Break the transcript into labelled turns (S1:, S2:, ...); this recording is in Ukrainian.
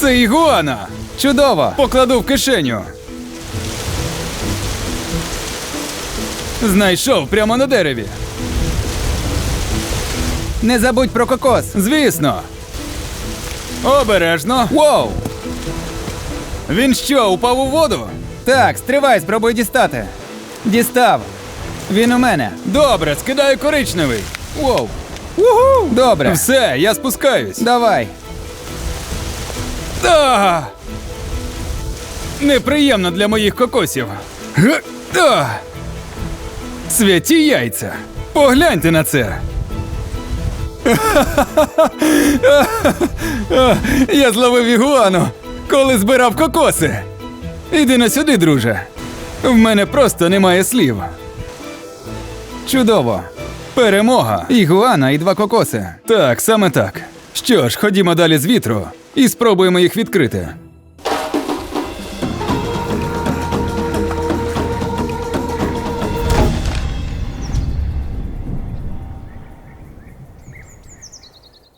S1: Це ігуана!
S2: Чудово!
S1: Покладу в кишеню. Знайшов прямо на дереві.
S2: Не забудь про кокос.
S1: Звісно. Обережно.
S2: Воу!
S1: Він що, упав у воду?
S2: Так, стривай, спробуй дістати. Дістав. Він у мене.
S1: Добре, скидаю коричневий.
S2: Воу. Угу. Добре.
S1: Все, я спускаюсь.
S2: Давай.
S1: Неприємно для моїх кокосів. А! Святі яйця. Погляньте на це. Я зловив ігуану, коли збирав кокоси. Іди на сюди, друже. В мене просто немає слів.
S2: Чудово.
S1: Перемога.
S2: Ігуана і два кокоси.
S1: Так, саме так. Що ж, ходімо далі з вітру і спробуємо їх відкрити.